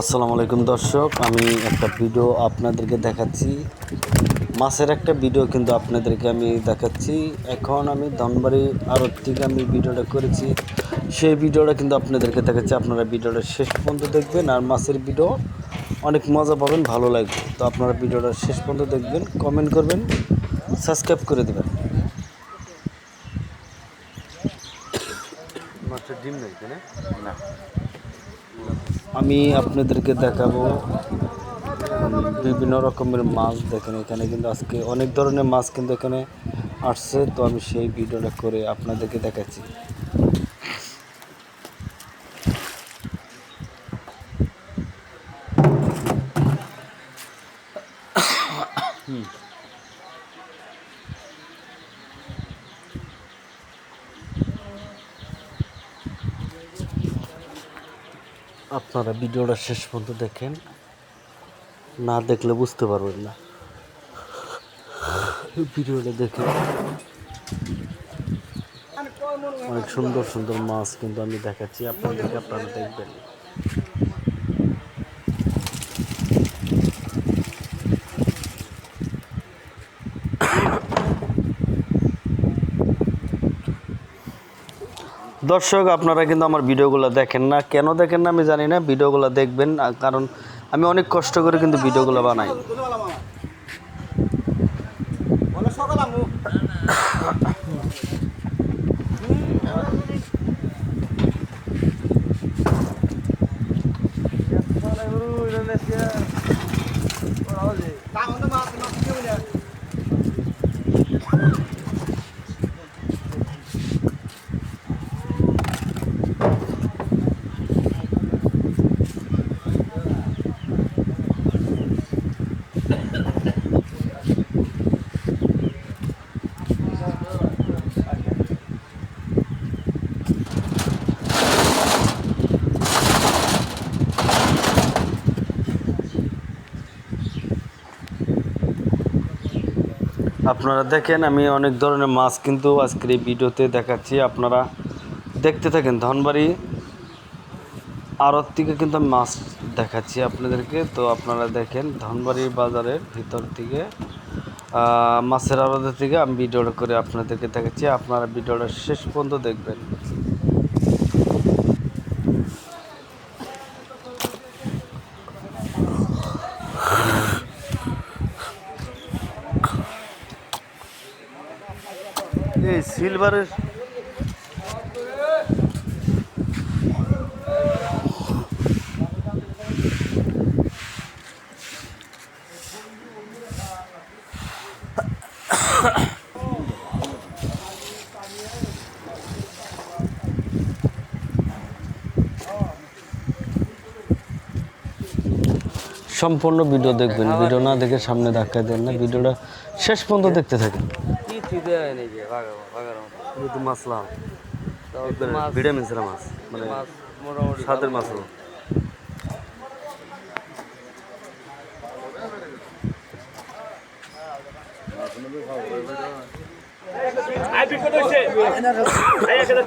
আসসালামু আলাইকুম দর্শক, আমি একটা ভিডিও আপনাদেরকে দেখাচ্ছি। মাছের একটা ভিডিও কিন্তু আপনাদেরকে আমি দেখাচ্ছি। এখন আমি ধনবাড়ি আড়ত থেকে আমি ভিডিওটা করেছি। সেই ভিডিওটা কিন্তু আপনাদেরকে দেখাচ্ছি। আপনারা ভিডিওটা শেষ পর্যন্ত দেখবেন আর মাছের ভিডিও অনেক মজা পাবেন, ভালো লাগবে। তো আপনারা ভিডিওটা শেষ পর্যন্ত দেখবেন কমেন্ট করবেন সাবস্ক্রাইব করে দেবেন। মাছের ডিম নেই না। আমি আপনাদেরকে দেখাবো বিভিন্ন রকমের মাছ দেখেন এখানে, কিন্তু আজকে অনেক ধরনের মাছ কিন্তু এখানে আসছে, তো আমি সেই ভিডিওটা করে আপনাদেরকে দেখাচ্ছি। আপনারা ভিডিওটা শেষ পর্যন্ত দেখেন। না দেখলে বুঝতে পারবেন না। ভিডিওটা দেখে অনেক সুন্দর সুন্দর মাছ কিন্তু আমি দেখাচ্ছি। আপনাদেরকে আপনারা দেখবেন। দর্শক আপনারা কিন্তু আমার ভিডিওগুলো দেখেন না কেন দেখেন না আমি জানি না ভিডিওগুলো দেখবেন কারণ আমি অনেক কষ্ট করে কিন্তু ভিডিওগুলো বানাই আপনারা দেখেন, আমি অনেক ধরনের মাছ কিন্তু আজকের এই ভিডিওতে দেখাচ্ছি। আপনারা দেখতে থাকেন, ধনবাড়ি আড়ত থেকে কিন্তু আমি মাছ দেখাচ্ছি আপনাদেরকে। তো আপনারা দেখেন ধনবাড়ি বাজারের ভিতর থেকে মাছের আড়তের থেকে আমি ভিডিওটা করে আপনাদেরকে দেখাচ্ছি। আপনারা ভিডিওটা শেষ পর্যন্ত দেখবেন। এই সিলভারের সম্পূর্ণ ভিডিও দেখবেন। ভিডিও না দেখে সামনে ধাক্কা দেন না। ভিডিওটা শেষ পর্যন্ত দেখতে থাকেন। কিছু দেয় নাকি? বাঘা বাঘার মতো। কিন্তু মাছলাম তাও তো মাছ মানে মাছ মোটামুটি স্বাদের মাছ আই বিকট হইছে। এই এক হাজার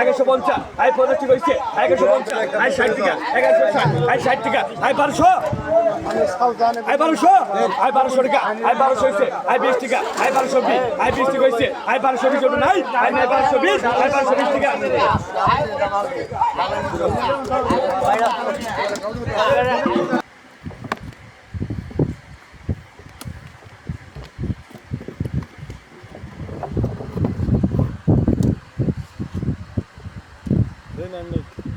এগারোশো পঞ্চাশ। এই পঞ্চাশ টাকা হইছে এগারোশো পঞ্চাশ। এই ষাট টাকা। এগারোশো ষাট। এই ষাট টাকা। এই বারোশো। এই বারোশো। এই বারোশো টাকা। এই বারোশো হইছে। এই বিশ টাকা। এই বারোশো বিশ। এই বিশ টাকা হইছে। এই বারোশো বিশ নাই। এই নাই বারোশো বিশ। এই বারোশো বিশ টাকা। Fernando.